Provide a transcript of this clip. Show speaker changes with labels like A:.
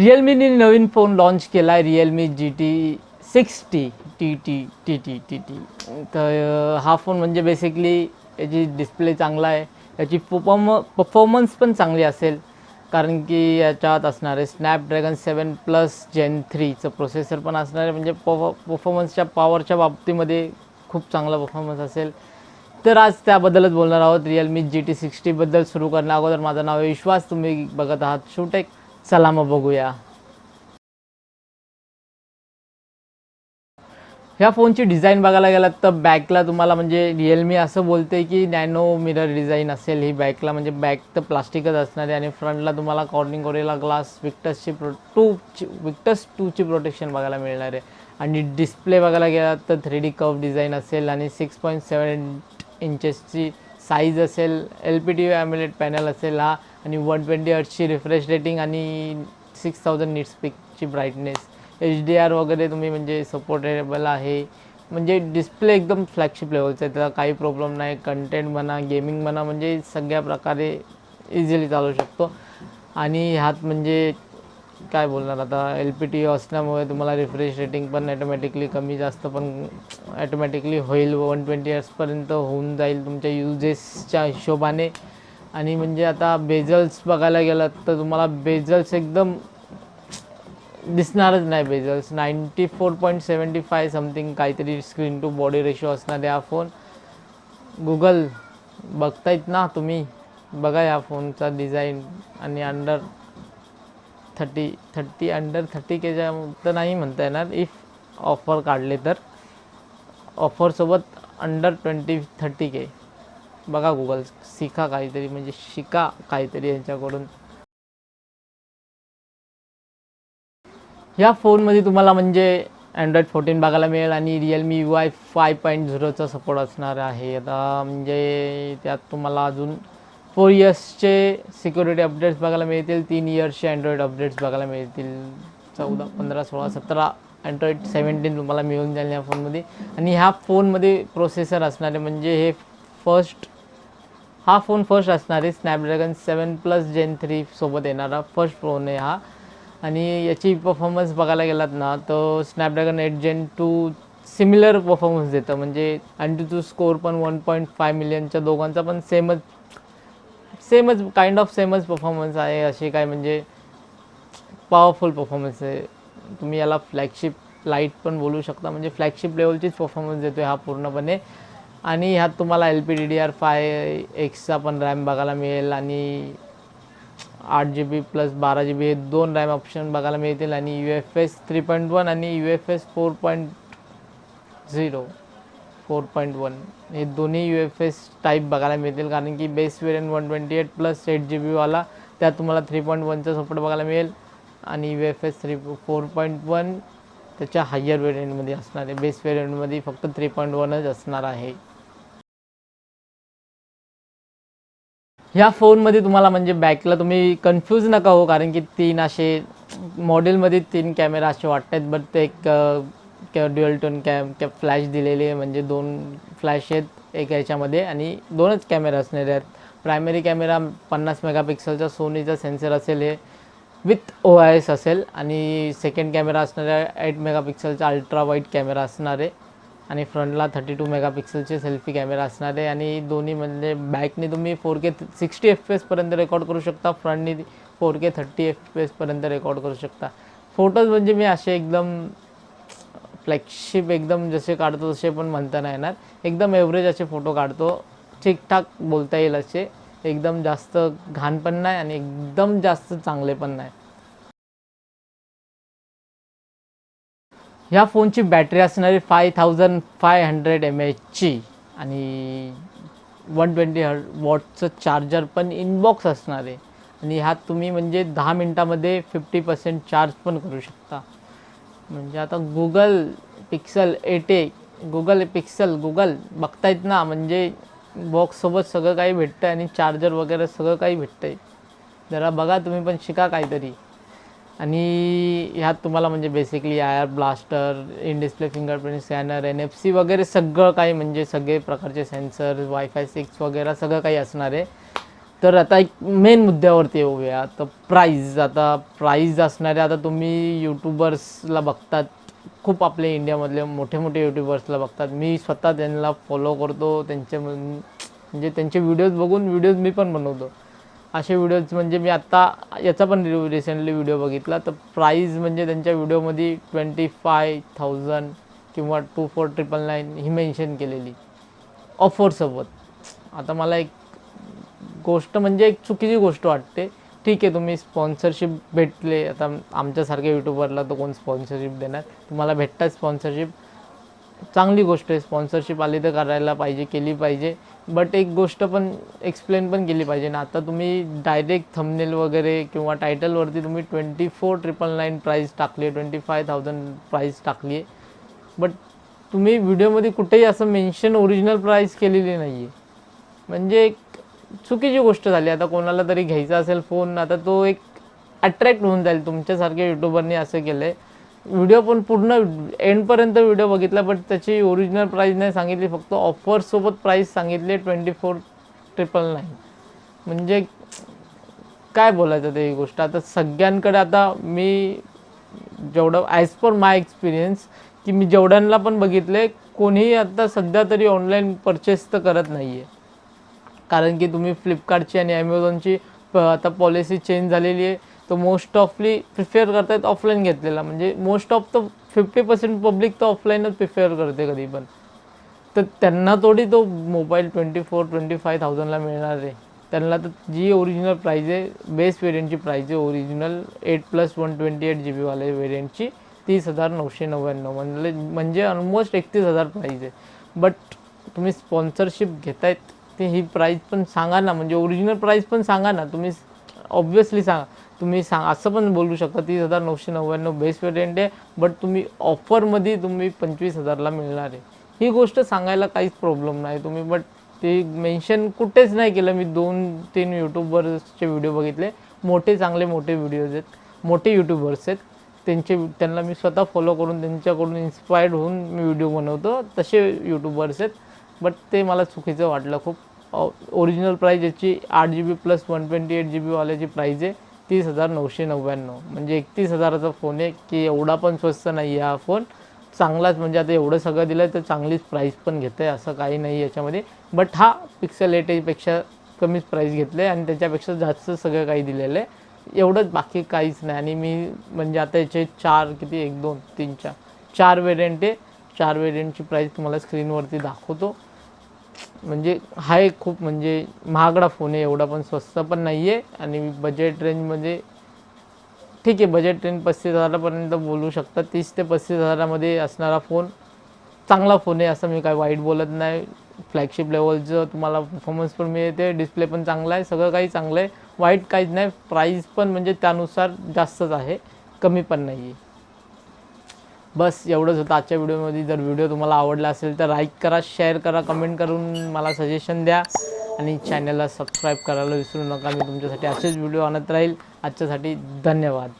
A: रिअलमीने नवीन phone launch केला आहे Realme G T six T T T T T T T तर हा phone म्हणजे बेसिकली याची डिस्प्ले चांगला आहे. याची पफॉम पफॉर्मन्स पण चांगली असेल. कारण की याच्यात असणारे स्नॅपड्रॅगन सेवन प्लस जेन थ्रीचं प्रोसेसर पण असणार आहे. म्हणजे पफ पफॉर्मन्सच्या पॉवरच्या बाबतीमध्ये खूप चांगला परफॉर्मन्स असेल. तर आज त्याबद्दलच बोलणार आहोत. रिअलमी जी टी सिक्स्टीबद्दल सुरू करण्या अगोदर माझं नाव आहे विश्वास. तुम्ही बघत आहात शूटेक चला मग बघूया ह्या फोनची डिझाईन बघायला गेलात तर बॅकला तुम्हाला म्हणजे रिअलमी असं बोलते की नॅनो मिरर डिझाईन असेल ही बॅकला म्हणजे बॅक तर प्लास्टिकच असणार आहे आणि फ्रंटला तुम्हाला कॉर्निंग कोरेला ग्लास विक्टसची प्रो टूची विक्टस टूची प्रोटेक्शन बघायला मिळणार आहे. आणि डिस्प्ले बघायला गेलात तर थ्री डी कव डिझाईन असेल आणि सिक्स पॉईंट सेवन इंचेसची साईज असेल. L P T AMOLED panel असेल हा आणि वन ट्वेंटी हर्टची रिफ्रेश रेटिंग आणि सिक्स थाउजंड नीट स्पीकची ब्राईटनेस एच डी आर वगैरे तुम्ही म्हणजे सपोर्टेबल आहे. म्हणजे डिस्प्ले एकदम फ्लॅगशिप लेवलचा आहे. त्याला काही प्रॉब्लेम नाही. कंटेंट म्हणा गेमिंग म्हणा म्हणजे सगळ्या प्रकारे इझिली चालू शकतो. आणि ह्यात म्हणजे काय बोलणार आता एल पी टी असल्यामुळे तुम्हाला रिफ्रेश रेटिंग पण ॲटोमॅटिकली कमी जास्त पण ॲटोमॅटिकली होईल. वन ट्वेंटी इयर्सपर्यंत होऊन जाईल तुमच्या युजेसच्या हिशोबाने. आणि म्हणजे आता बेजल्स बघायला गेलात तर तुम्हाला बेजल्स एकदम दिसणारच नाही bezels. Ninety four point seventy five something काहीतरी स्क्रीन टू बॉडी रेशो असणार आहे हा फोन गुगल बघतायत ना तुम्ही? बघा या फोनचा डिझाईन आणि under thirty thirty under thirty केच्या तर नाही म्हणता येणार. इफ ऑफर काढले तर ऑफरसोबत अंडर ट्वेंटी थर्टी के बघा गुगल शिका काहीतरी म्हणजे शिका काहीतरी यांच्याकडून. ह्या फोनमध्ये तुम्हाला म्हणजे अँड्रॉइड फोर्टीन बघायला मिळेल आणि Realme U I five point झिरोचा support असणार आहे. आता म्हणजे त्यात तुम्हाला अजून फोर इयर्सचे सिक्युरिटी अपडेट्स बघायला मिळतील तीन इयर्सचे अँड्रॉइड अपडेट्स बघायला मिळतील. चौदा पंधरा सोळा सतरा अँड्रॉइड सेवन्टीन तुम्हाला मिळून जाईल या फोनमध्ये. आणि ह्या फोनमध्ये प्रोसेसर असणारे म्हणजे हे फर्स्ट हा फोन फर्स्ट असणार आहे. Snapdragon seven plus gen three सोबत येणारा फर्स्ट फोन आहे हा. आणि याची परफॉर्मन्स बघायला गेलात ना तर Snapdragon eight gen two similar performance देतं. म्हणजे अँड टू स्कोर पण वन पॉईंट फाय मिलियनच्या दोघांचा पण सेमच सेमच काइंड ऑफ सेमच परफॉर्मन्स आहे. अशी काय म्हणजे पॉवरफुल परफॉर्मन्स आहे. तुम्ही याला फ्लॅगशिप लाइट पण बोलू शकता. म्हणजे फ्लॅगशिप लेवलचीच परफॉर्मन्स देतो आहे हा पूर्णपणे. आणि ह्यात तुम्हाला L P D D R five एक्सचा पण रॅम बघायला मिळेल आणि आठ जी बी प्लस बारा जी बी हे दोन रॅम ऑप्शन बघायला मिळतील आणि U F S three point one आणि U F S four point zero four point one. हे दोन्ही यू एफ एस टाईप बघायला मिळतील कारण की base variant one twenty eight plus eight G बीवाला त्यात तुम्हाला थ्री पॉईंट वनचा सपोर्ट बघायला मिळेल आणि U F S three four point one त्याच्या हायर वेरियंटमध्ये असणार आहे. बेस वेरियंटमध्ये फक्त थ्री पॉईंट वनच असणार आहे. ह्या फोनमध्ये तुम्हाला म्हणजे बॅकला तुम्ही कन्फ्यूज नका हो कारण की तीन असे मॉडेलमध्ये तीन कॅमेरा असे वाटत आहेत बट ते एक ड्युअल टोन कॅम कॅ फ्लॅश दिलेले आहे. म्हणजे दोन फ्लॅश आहेत एक याच्यामध्ये आणि दोनच कॅमेरा असणार आहेत. प्रायमरी कॅमेरा पन्नास मेगापिक्सलचा सोनीचा सेन्सर असेल हे विथ ओ आय एस असेल. आणि सेकंड कॅमेरा असणाऱ्या एट मेगापिक्सलचा अल्ट्रा वाईट कॅमेरा असणार आहे. आणि फ्रंटला थर्टी टू मेगापिक्सलचे सेल्फी कॅमेरा असणार आहे. आणि दोन्ही म्हणजे बॅकने तुम्ही four K sixty F P एसपर्यंत record करू शकता. फ्रंटनी four K thirty F P एसपर्यंत record करू शकता. फोटोज म्हणजे मी असे एकदम फ्लॅगशिप एकदम जसे काढतो तसे पण म्हणता नाही येणार. एकदम एव्हरेज असे फोटो काढतो. ठीकठाक बोलता येईल असे. एकदम जास्त घाण पण नाही आणि एकदम जास्त चांगले पण नाही. ह्या फोनची बॅटरी असणारी five thousand five hundred M एचची आणि वन ट्वेंटी हर वॉटचं चार्जर पण इनबॉक्स असणार आहे. आणि ह्यात तुम्ही म्हणजे दहा मिनटामध्ये फिफ्टी पर्सेंट चार्ज पण करू शकता. म्हणजे आता Google Pixel eight A Google Pixel Google बघतायत ना म्हणजे बॉक्ससोबत सगळं काही भेटतं आहे आणि चार्जर वगैरे सगळं काही भेटतं आहे जरा बघा तुम्ही पण शिका काहीतरी. आणि ह्यात तुम्हाला म्हणजे basically I R blaster in display fingerprint scanner N F C वगैरे सगळं काही म्हणजे सगळे प्रकारचे सेन्सर वायफाय सिक्स वगैरे सगळं काही असणार आहे. तर आता एक मेन मुद्द्यावरती येऊया. तर प्राईज आता प्राईज असणारे आता तुम्ही यूट्यूबर्सला बघतात. खूप आपले इंडियामधले मोठे मोठे यूट्यूबर्सला बघतात. मी स्वतः त्यांना फॉलो करतो. त्यांचे म्हणजे त्यांचे व्हिडिओज बघून व्हिडिओज मी पण बनवतो. असे व्हिडिओज म्हणजे मी आत्ता याचा पण रिसेंटली व्हिडिओ बघितला. तर प्राईज म्हणजे त्यांच्या व्हिडिओमध्ये ट्वेंटी फाय थाउजंड किंवा टू फोर ट्रिपल नाईन ही मेन्शन केलेली. ऑफरसोबत आता मला एक गोष्ट म्हणजे एक चुकीची गोष्ट वाटते. ठीक आहे तुम्ही स्पॉन्सरशिप भेटले. आता आमच्यासारख्या यूट्यूबरला तर कोण स्पॉन्सरशिप देणार? तुम्हाला भेटतात स्पॉन्सरशिप चांगली गोष्ट आहे. स्पॉन्सरशिप आली तर करायला पाहिजे केली पाहिजे. बट एक गोष्ट पण एक्सप्लेन पण केली पाहिजे ना. आता तुम्ही डायरेक्ट थंबनेल वगैरे किंवा टायटलवरती तुम्ही twenty four triple nine price टाकली आहे. ट्वेंटी फाय थाउजंड प्राईज टाकली आहे. बट तुम्ही व्हिडिओमध्ये कुठेही असं मेन्शन ओरिजिनल प्राईज केलेली नाही आहे म्हणजे एक चुकीची गोष्ट झाली. आता कोणाला तरी घ्यायचा असेल फोन आता तो एक अट्रॅक्ट होऊन जाईल. तुमच्यासारख्या यूट्यूबरने असं केलं आहे व्हिडिओ पण पूर्ण एंडपर्यंत व्हिडिओ बघितला बट त्याची ओरिजिनल प्राईस नाही सांगितली फक्त ऑफरसोबत प्राईस सांगितली ट्वेंटी फोर ट्रिपल नाईन म्हणजे काय बोलायचं ते ही गोष्ट? आता सगळ्यांकडे आता मी जेवढं ॲज पर माय एक्सपिरियन्स की मी जेवढ्यांना पण बघितले कोणीही आता सध्या तरी ऑनलाईन परचेस तर करत नाही आहे कारण की तुम्ही फ्लिपकार्टची आणि ॲमेझॉनची प- आता पॉलिसी चेंज झालेली आहे. तो मोस्ट ऑफली प्रिफेअर करतायत ऑफलाईन घेतलेला. म्हणजे most of the fifty percent public तर ऑफलाईनच प्रिफेअर करते कधी पण. तर त्यांना थोडी तो mobile twenty four twenty five थाउजंडला मिळणार आहे. त्यांना तर जी ओरिजिनल प्राईज आहे बेस वेरियंटची प्राईज आहे original eight plus one twenty eight G बीवाले वेरियंटची तीस हजार नऊशे नव्याण्णव म्हणजे म्हणजे ऑलमोस्ट एकतीस हजार प्राईज आहे. बट तुम्ही स्पॉन्सरशिप घेतायत ते ही प्राईज पण सांगा ना. म्हणजे ओरिजिनल प्राईज पण सांगा ना. तुम्ही ऑब्वियसली सांगा. तुम्ही सांग असं पण बोलू शकता तीस हजार नऊशे नव्याण्णव बेस्ट वेरियंट आहे बट तुम्ही ऑफरमध्ये तुम्ही पंचवीस हजारला मिळणार आहे. ही गोष्ट सांगायला काहीच प्रॉब्लेम नाही तुम्ही बट ते मेन्शन कुठेच नाही केलं. मी दोन तीन यूट्यूबर्सचे व्हिडिओ बघितले. मोठे चांगले मोठे व्हिडिओज आहेत. मोठे यूट्यूबर्स आहेत. त्यांचे त्यांना मी स्वतः फॉलो करून त्यांच्याकडून इन्स्पायर्ड होऊन मी व्हिडिओ बनवतो. तसे यूट्यूबर्स आहेत. बट ते मला चुकीचं वाटलं खूप. ओरिजिनल प्राईज याची आठ G B plus one twenty eight G बीवाल्याची price आहे. तीस हजार नऊशे नव्याण्णव. म्हणजे एकतीस हजाराचा फोन आहे की एवढा पण स्वस्त नाही आहे हा फोन चांगलाच म्हणजे आता एवढं सगळं दिलं आहे तर चांगलीच प्राईस पण घेतं आहे असं काही नाही याच्यामध्ये. बट हा पिक्सल एटेजपेक्षा कमीच प्राईस घेतलं आहे आणि त्याच्यापेक्षा जास्त सगळं काही दिलेलं आहे. एवढंच बाकी काहीच नाही. आणि मी म्हणजे आता याचे चार किती एक दोन तीन चार चार वेरियंट आहे. चार वेरियंटची प्राईस तुम्हाला स्क्रीनवरती दाखवतो. म्हणजे हा एक खूप म्हणजे महागडा फोन आहे एवढा पण स्वस्त पण नाही आहे आणि बजेट रेंजमध्ये ठीक आहे बजेट रेंज पस्तीस हजारापर्यंत बोलू शकता. तीस ते पस्तीस हजारामध्ये असणारा फोन चांगला फोन आहे असं मी काय वाईट बोलत नाही. फ्लॅगशिप लेवलचं तुम्हाला परफॉर्मन्स पण मिळते डिस्प्ले पण चांगला आहे सगळं काही चांगलं आहे. वाईट काहीच नाही प्राईस पण म्हणजे त्यानुसार जास्तच आहे कमी पण नाही आहे बस एवढंच होतं. आजच्या व्हिडिओमध्ये जर व्हिडिओ तुम्हाला आवडला असेल तर लाईक करा शेअर करा कमेंट करून मला सजेशन द्या. आणि चॅनलला सबस्क्राईब करायला विसरू नका. मी तुमच्यासाठी असेच व्हिडिओ आणत राहील. आजच्यासाठी धन्यवाद.